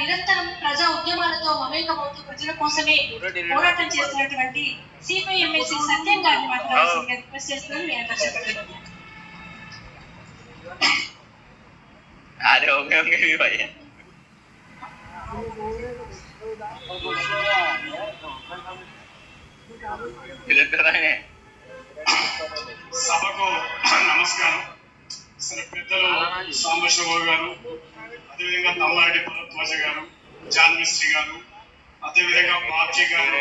నిరంతరం ప్రజా ఉద్యమాలతో మమేకమవుతూ ప్రజల కోసమే పోరాటం చేస్తున్నటువంటి సిపిఎంఎస్సి సత్యం గారిని మాట్లాడాల్సిందిగా రిక్వెస్ట్ సరే పెద్దలు సాంబశివరావు గారు అదేవిధంగా నల్లారెడ్డి భరద్వాజ గారు జాన్ గారు అదేవిధంగా బాబ్జీ గారు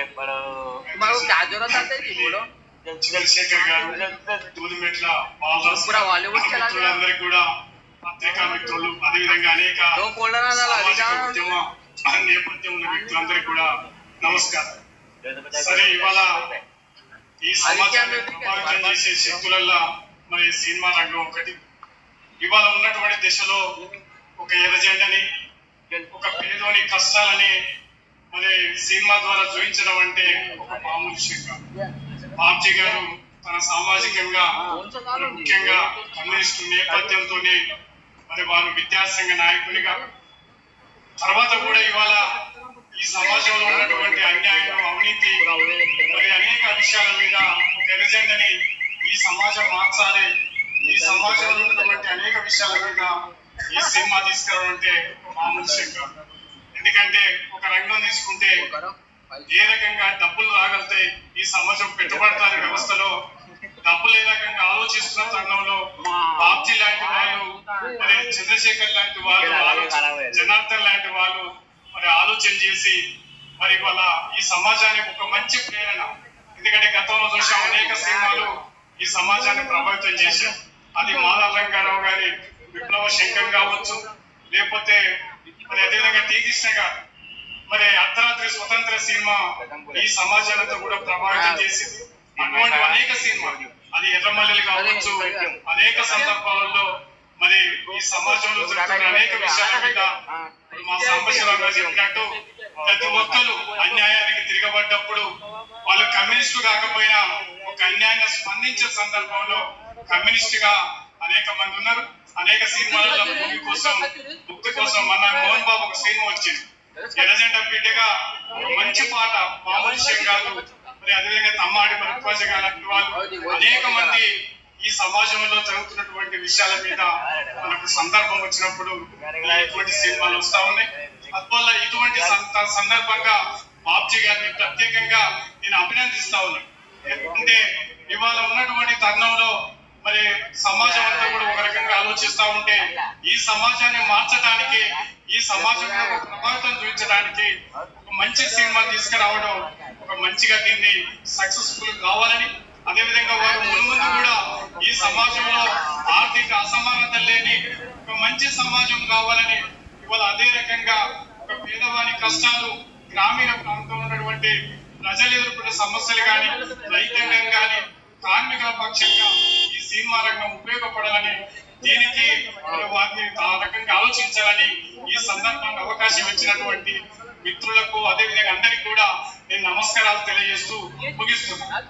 చంద్రశేఖర్ గారు తూదిమెట్ల బాలరాజు కూడా పత్రికా మిత్రులు అదేవిధంగా అనేక ఉద్యమ నేపథ్యం ఉన్న వ్యక్తులందరికీ కూడా నమస్కారం. సరే ఇవాళ ఈ సమాజాన్ని ప్రభావితం చేసే శక్తులల్లా మరి సినిమా రంగం ఒకటి ఇవాళ ఉన్నటువంటి దశలో ఒక ఎర్రజెండని ఒక పేదోని కష్టాలని మరి సినిమా ద్వారా చూపించడం అంటే ఒక మామూలు విషయం కాదు బాబ్జీ గారు తన సామాజికంగా ముఖ్యంగా కమ్యూనిస్టు నేపథ్యంతో మరి వారు విద్యాసంఘ నాయకునిగా. తర్వాత కూడా ఇవాళ ఈ సమాజంలో ఉన్నటువంటి అన్యాయం అవినీతి మరి అనేక విషయాల మీద ఒక ఎజెండాని ఈ సమాజం మార్చాలి సమాజంలో ఉన్నటువంటి అనేక విషయాల మీద ఈ సినిమా తీసుకురావడం అంటే మామూలు విషయం ఎందుకంటే ఒక రంగం తీసుకుంటే ఏ రకంగా డబ్బులు రాగలుగుతాయి ఈ సమాజం పెట్టుబడిదారి వ్యవస్థలో డబ్బులు ఏ రకంగా ఆలోచిస్తున్న తరుణంలో బాబ్జీ లాంటి వాళ్ళు మరి చంద్రశేఖర్ లాంటి వాళ్ళు జనార్దన్ లాంటి వాళ్ళు మరి ఆలోచన చేసి మరి వాళ్ళ ఈ సమాజానికి ఒక మంచి ప్రేరణ. ఎందుకంటే గతంలో చూసాం అనేక సినిమాలు ఈ సమాజాన్ని ప్రభావితం చేశారు అది మాలా రంగారావు గారి విప్లవ శంఖం కావచ్చు లేకపోతే మరి అదేవిధంగా టీ కృష్ణ గారు. మరి అర్ధరాత్రి స్వతంత్ర సినిమా ఈ సమాజాలతో కూడా ప్రభావితం చేసింది అటువంటి అనేక సినిమాలు అది ఎర్రమల్లెలు కావచ్చు అనేక సందర్భాలలో మరి ఈ సమాజంలో జరుగుతున్న అనేక విషయాల మీద మా సాంబశివరావు గారు చెప్పినట్టు ప్రతి ఒక్కరు అన్యాయానికి తిరగబడ్డప్పుడు వాళ్ళు కమ్యూనిస్టు కాకపోయినా ఒక అన్యాయంగా స్పందించే సందర్భంలో కమ్యూనిస్ట్గా అనేక మంది ఉన్నారు. అనేక సినిమాలలో భూమి కోసం ముక్తి కోసం మన మోహన్ బాబు ఒక సినిమా వచ్చింది. ఎర్రజెండ బిడ్డగా మంచి పాట మామూలు విషయం కాదు మరి అదేవిధంగా తమ్మాడి భరద్వాజ లాంటి వాళ్ళు అనేక మంది ఈ సమాజంలో జరుగుతున్నటువంటి విషయాల మీద మనకు సందర్భం వచ్చినప్పుడు ఇటువంటి సినిమాలు వస్తా ఉన్నాయి. అందువల్ల ఇటువంటి సందర్భంగా బాబ్జీ గారిని ప్రత్యేకంగా నేను అభినందిస్తా ఉన్నాను. ఎందుకంటే ఇవాళ ఉన్నటువంటి తరుణంలో మరి సమాజం అంతా కూడా ఒక రకంగా ఆలోచిస్తా ఉంటే ఈ సమాజాన్ని మార్చడానికి ఈ సమాజంలో ఒక ప్రభావితం చూపించడానికి ఒక మంచి సినిమా తీసుకురావడం ఒక మంచిగా దీన్ని సక్సెస్ఫుల్ కావాలని అదే విధంగా వారు మున్ముందు కూడా ఈ సమాజంలో ఆర్థిక అసమానత లేని ఒక మంచి సమాజం కావాలని ఇవాళ అదే రకంగా ఒక పేదవాని కష్టాలు గ్రామీణ ప్రాంతంలో ఉన్నటువంటి ప్రజలు ఎదుర్కొన్న సమస్యలు కానీ రైతాంగం కానీ కార్మికుల పక్షంగా ఈ సినిమా రంగం ఉపయోగపడాలని దీనికి వారిని ఆ రకంగా ఆలోచించాలని ఈ సందర్భంగా అవకాశం ఇచ్చినటువంటి మిత్రులకు అదేవిధంగా అందరికీ కూడా నేను నమస్కారాలు తెలియజేస్తూ ముగిస్తున్నాను.